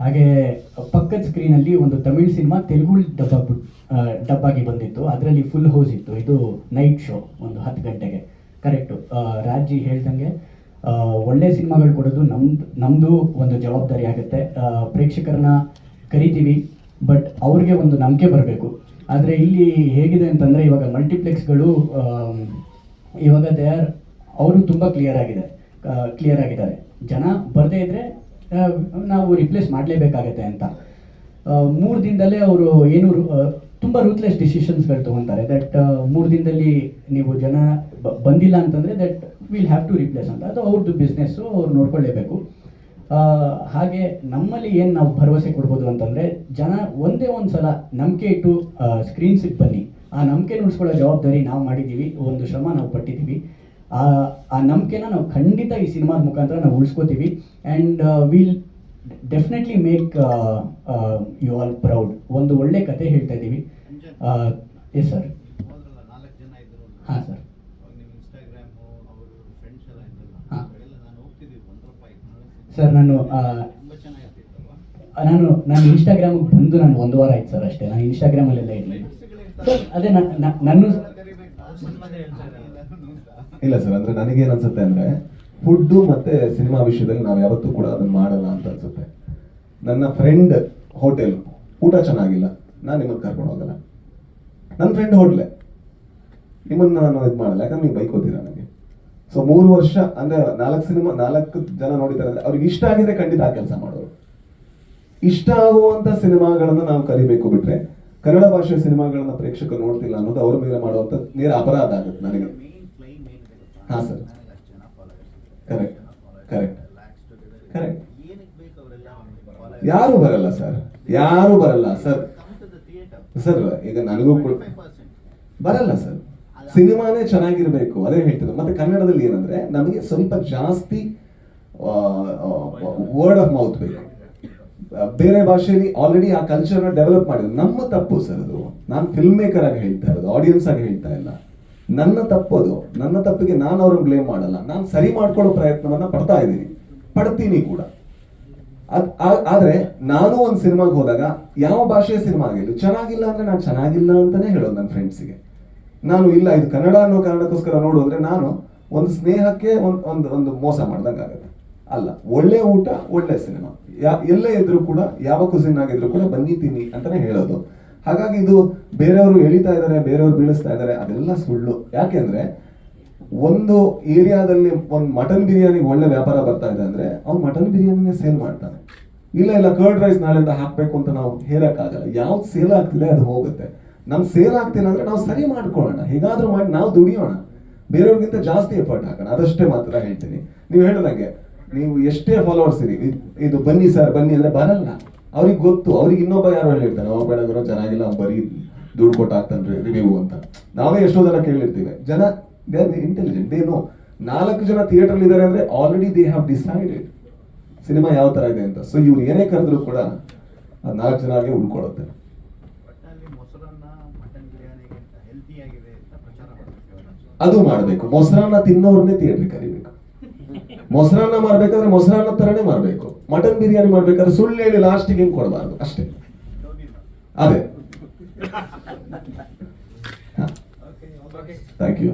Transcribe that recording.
ಹಾಗೆ ಪಕ್ಕದ ಸ್ಕ್ರೀನಲ್ಲಿ ಒಂದು ತಮಿಳ್ ಸಿನಿಮಾ ತೆಲುಗು ಡಬ್ಬ ಡಬ್ಬಾಗಿ ಬಂದಿತ್ತು. ಅದರಲ್ಲಿ ಫುಲ್ ಹೌಸ್ ಇತ್ತು. ಇದು ನೈಟ್ ಶೋ ಒಂದು ಹತ್ತು ಗಂಟೆಗೆ. ಕರೆಕ್ಟು ರಾಜಿ ಹೇಳ್ದಂಗೆ ಒಳ್ಳೆ ಸಿನಿಮಾಗಳು ಕೊಡೋದು ನಮ್ದು ನಮ್ಮದು ಒಂದು ಜವಾಬ್ದಾರಿ ಆಗುತ್ತೆ. ಪ್ರೇಕ್ಷಕರನ್ನ ಕರಿತೀವಿ, ಬಟ್ ಅವ್ರಿಗೆ ಒಂದು ನಂಬಿಕೆ ಬರಬೇಕು. ಆದರೆ ಇಲ್ಲಿ ಹೇಗಿದೆ ಅಂತಂದರೆ, ಇವಾಗ ಮಲ್ಟಿಪ್ಲೆಕ್ಸ್ಗಳು ಇವಾಗ ದೇ ಆರ್ ಅವರು ತುಂಬ ಕ್ಲಿಯರ್ ಆಗಿದೆ. ಕ್ಲಿಯರ್ ಆಗಿದ್ದಾರೆ. ಜನ ಬರದೇ ಇದ್ದರೆ ನಾವು ರಿಪ್ಲೇಸ್ ಮಾಡಲೇಬೇಕಾಗತ್ತೆ ಅಂತ. ಮೂರು ದಿನದಲ್ಲೇ ಅವರು ಏನು ತುಂಬ ರೂತ್ಲೆಸ್ ಡಿಸಿಷನ್ಸ್ಗಳು ತೊಗೊತಾರೆ. ದಟ್ ಮೂರು ದಿನದಲ್ಲಿ ನೀವು ಜನ ಬಂದಿಲ್ಲ ಅಂತಂದರೆ that will have to replace ಅಂತ. ಅದು ಅವ್ರದ್ದು ಬಿಸ್ನೆಸ್ಸು ಅವ್ರು ನೋಡ್ಕೊಳ್ಳೇಬೇಕು. ಹಾಗೆ ನಮ್ಮಲ್ಲಿ ಏನು ನಾವು ಭರವಸೆ ಕೊಡ್ಬೋದು ಅಂತಂದರೆ ಜನ ಒಂದೇ ಒಂದು ಸಲ ನಂಬಿಕೆ ಇಟ್ಟು ಸ್ಕ್ರೀನ್ಸಿಗೆ ಬನ್ನಿ. ಆ ನಂಬಿಕೆ ಉಳಿಸ್ಕೊಳ್ಳೋ ಜವಾಬ್ದಾರಿ ನಾವು ಮಾಡಿದ್ದೀವಿ. ಒಂದು ಶ್ರಮ ನಾವು ಪಟ್ಟಿದ್ದೀವಿ. ಆ ಆ ನಂಬಿಕೆನ ನಾವು ಖಂಡಿತ ಈ ಸಿನಿಮಾದ ಮುಖಾಂತರ ನಾವು ಉಳಿಸ್ಕೋತೀವಿ. And will definitely make you all proud ಒಂದು ಒಳ್ಳೆ ಕತೆ ಹೇಳ್ತಾ ಇದ್ದೀವಿ. ಎಸ್ ಸರ್ ಹಾಂ ಸರ್ ಇನ್ಸ್ಟಾಗ್ರಾಮು ಸರ್ ನಾನು ನಾನು ನಾನು ಇನ್ಸ್ಟಾಗ್ರಾಮಿಗೆ ಬಂದು ನಾನು ಒಂದು ವಾರ ಆಯ್ತು ಸರ್ ಅಷ್ಟೇ. ನಾನು ಇನ್ಸ್ಟಾಗ್ರಾಮಲ್ಲೆಲ್ಲ ಇರಲಿಲ್ಲ. ಸರ್ ಅದೇ ನಾನು ಇಲ್ಲ ಸರ್, ಅಂದ್ರೆ ನನಗೆ ಅನ್ಸುತ್ತೆ ಅಂದ್ರೆ ಫುಡ್ ಮತ್ತೆ ಸಿನಿಮಾ ವಿಷಯದಲ್ಲಿ ನಾವು ಯಾವತ್ತೂ ಕೂಡ ಅದನ್ನ ಮಾಡಲ್ಲ ಅಂತ ಅನ್ಸುತ್ತೆ. ನನ್ನ ಫ್ರೆಂಡ್ ಹೋಟೆಲ್ ಊಟ ಚೆನ್ನಾಗಿಲ್ಲ, ನಾನು ನಿಮ್ಮನ್ನ ಕರ್ಕೊಂಡು ಹೋಗಲ್ಲ. ನನ್ನ ಫ್ರೆಂಡ್ ಹೋಟ್ಲೆ. ನಿಮ್ಮನ್ನ ನಾನು ಇದು ಮಾಡಲ್ಲ, ಯಾಕಂದ್ರೆ ನೀವು ಬೈಕೋತೀರಾ ನನಗೆ. ಸೊ ಮೂರು ವರ್ಷ, ಅಂದ್ರೆ ನಾಲ್ಕು ಸಿನಿಮಾ ನಾಲ್ಕು ಜನ ನೋಡಿದ್ದಾರೆ ಅಂದ್ರೆ ಅವ್ರಿಗೆ ಇಷ್ಟ ಆಗಿದೆ ಖಂಡಿತ ಆ ಕೆಲಸ ಮಾಡೋರು. ಇಷ್ಟ ಆಗುವಂತ ಸಿನಿಮಾಗಳನ್ನು ನಾವು ಕರಿಬೇಕು ಬಿಟ್ರೆ ಕನ್ನಡ ಭಾಷೆ ಸಿನಿಮಾಗಳನ್ನ ಪ್ರೇಕ್ಷಕರು ನೋಡ್ತಿಲ್ಲ ಅನ್ನೋದು ಅವರ ಮೇಲೆ ಮಾಡುವಂತ ನೇರ ಅಪರಾಧ ಆಗುತ್ತೆ ನನಗೆ. ಹಾ, ಸರ್. Correct correct followers? ಯಾರು ಬರಲ್ಲ ಸರ್. ಯಾರು ಬರಲ್ಲ ಸರ್. ಸರ್ ಈಗ ನನಗೂ ಕೂಡ 25%. ಬರಲ್ಲ ಸರ್. ಸಿನಿಮಾನೇ ಚೆನ್ನಾಗಿರ್ಬೇಕು ಅದೇ ಹೇಳ್ತಿದ್ರು ಮತ್ತೆ ಕನ್ನಡದಲ್ಲಿ ಏನಂದ್ರೆ ನಮಗೆ ಸ್ವಲ್ಪ ಜಾಸ್ತಿ ವರ್ಡ್ ಆಫ್ ಮೌತ್ ಬೇಕು. ಬೇರೆ ಭಾಷೆಯಲ್ಲಿ ಆಲ್ರೆಡಿ ಆ ಕಲ್ಚರ್ನ ಡೆವಲಪ್ ಮಾಡಿದ್ರು. ನಮ್ಮ ತಪ್ಪು ಸರ್ ಅದು. ನಾನು ಫಿಲ್ಮ್ ಮೇಕರ್ ಆಗಿ ಹೇಳ್ತಾ ಇರೋದು ಆಡಿಯನ್ಸ್ ಆಗಿ ಹೇಳ್ತಾ ಇಲ್ಲ. ನನ್ನ ತಪ್ಪು ಅದು. ನನ್ನ ತಪ್ಪಿಗೆ ನಾನು ಅವ್ರನ್ನ ಬ್ಲೇಮ್ ಮಾಡಲ್ಲ. ನಾನು ಸರಿ ಮಾಡ್ಕೊಳ್ಳೋ ಪ್ರಯತ್ನವನ್ನ ಪಡ್ತಾ ಇದ್ದೀನಿ. ಪಡ್ತೀನಿ ಕೂಡ. ಆದ್ರೆ ನಾನು ಒಂದು ಸಿನಿಮಾಗೆ ಹೋದಾಗ ಯಾವ ಭಾಷೆಯ ಸಿನಿಮಾ ಚೆನ್ನಾಗಿಲ್ಲ ಅಂದ್ರೆ ನಾನು ಚೆನ್ನಾಗಿಲ್ಲ ಅಂತಾನೆ ಹೇಳೋದು ನನ್ನ ಫ್ರೆಂಡ್ಸಿಗೆ ನಾನು ಇಲ್ಲ, ಇದು ಕನ್ನಡ ಅನ್ನೋ ಕಾರಣಕ್ಕೋಸ್ಕರ ನೋಡೋದ್ರೆ ನಾನು ಒಂದು ಸ್ನೇಹಕ್ಕೆ ಒಂದು ಒಂದು ಒಂದು ಮೋಸ ಮಾಡ್ದಂಗೆ ಆಗುತ್ತೆ ಅಲ್ಲ, ಒಳ್ಳೆ ಊಟ, ಒಳ್ಳೆ ಸಿನಿಮಾ. ಯಾ, ಎಲ್ಲೇ ಇದ್ರು ಕೂಡ, ಯಾವ ಕುಸಿನ್ ಆಗಿದ್ರು ಕೂಡ ಬನ್ನಿ, ತಿನ್ನಿ ಅಂತಾನೆ ಹೇಳೋದು. ಹಾಗಾಗಿ ಇದು ಬೇರೆಯವರು ಎಳಿತಾ ಇದ್ದಾರೆ ಬೇರೆಯವರು ಬೀಳಿಸ್ತಾ ಇದ್ದಾರೆ ಅದೆಲ್ಲ ಸುಳ್ಳು. ಯಾಕೆಂದ್ರೆ ಒಂದು ಏರಿಯಾದಲ್ಲಿ ಒಂದು ಮಟನ್ ಬಿರಿಯಾನಿ ಒಳ್ಳೆ ವ್ಯಾಪಾರ ಬರ್ತಾ ಇದೆ ಅಂದ್ರೆ, ಅವ್ನು ಮಟನ್ ಬಿರಿಯಾನಿನೇ ಸೇಲ್ ಮಾಡ್ತಾನೆ. ಇಲ್ಲ ಇಲ್ಲ ಕರ್ಡ್ ರೈಸ್ ನಾಳೆಯಿಂದ ಹಾಕ್ಬೇಕು ಅಂತ ನಾವು ಹೇಳಕ್ಕಾಗಲ್ಲ. ಯಾವ್ದು ಸೇಲ್ ಆಗ್ತಿದೆ ಅದು ಹೋಗುತ್ತೆ. ನಮ್ ಸೇಲ್ ಆಗ್ತಿಲ್ಲ ಅಂದ್ರೆ ನಾವು ಸರಿ ಮಾಡ್ಕೊಳ್ಳೋಣ. ಹೇಗಾದ್ರೂ ಮಾಡಿ ನಾವು ದುಡಿಯೋಣ. ಬೇರೆಯವ್ರಿಗಿಂತ ಜಾಸ್ತಿ ಎಫರ್ಟ್ ಹಾಕೋಣ. ಅದಷ್ಟೇ ಮಾತ್ರ ಹೇಳ್ತೀನಿ. ನೀವು ಹೇಳಿದಂಗೆ ನೀವು ಎಷ್ಟೇ ಫಾಲೋವರ್ಸ್ ಇರಿ ಇದು ಬನ್ನಿ ಸರ್ ಬನ್ನಿ ಅಂದ್ರೆ ಬರಲ್ಲ. ಅವ್ರಿಗೆ ಗೊತ್ತು ಅವ್ರಿಗೆ ಇನ್ನೊಬ್ಬ ಯಾರು ಹೇಳಿರ್ತಾರೆ ಅವ್ರು ಬೇಡ ಚೆನ್ನಾಗಿಲ್ಲ ಬರೀ ದುಡ್ಡು ಕೊಟ್ಟು ಹಾಕ್ತಾನ್ರಿ ರಿವ್ಯೂ ಅಂತ. ನಾವೇ ಎಷ್ಟೋ ಜನ ಕೇಳಿರ್ತೀವಿ. ಜನ they are intelligent they know ನಾಲ್ಕು ಜನ ಥಿಯೇಟರ್ ಇದ್ದಾರೆ ಅಂದ್ರೆ already they have decided cinema ಯಾವ ತರ ಇದೆ ಅಂತ. ಸೊ ಇವ್ರು ಏನೇ ಕರೆದ್ರು ಕೂಡ ನಾಲ್ಕು ಜನ ಆಗಿ ಉಳ್ಕೊಳ್ಳುತ್ತೆ. ಅದು ಮಾಡಬೇಕು. ಮೊಸರನ್ನ ತಿನ್ನೋರ್ನೇ ಥಿಯೇಟ್ರಿಗೆ ಕರಿಬೇಕು ಮೊಸರನ್ನ ಮಾಡ್ಬೇಕಾದ್ರೆ ಮೊಸರನ್ನ ತರನೇ ಮಾಡ್ಬೇಕು ಮಟನ್ ಬಿರಿಯಾನಿ ಮಾಡ್ಬೇಕಾದ್ರೆ ಸುಳ್ಳು ಹೇಳಿ ಲಾಸ್ಟಿಗೆ ಹಿಂಗ್ ಕೊಡಬಾರ್ದು. ಅಷ್ಟೇ. ಅದೇ. Thank you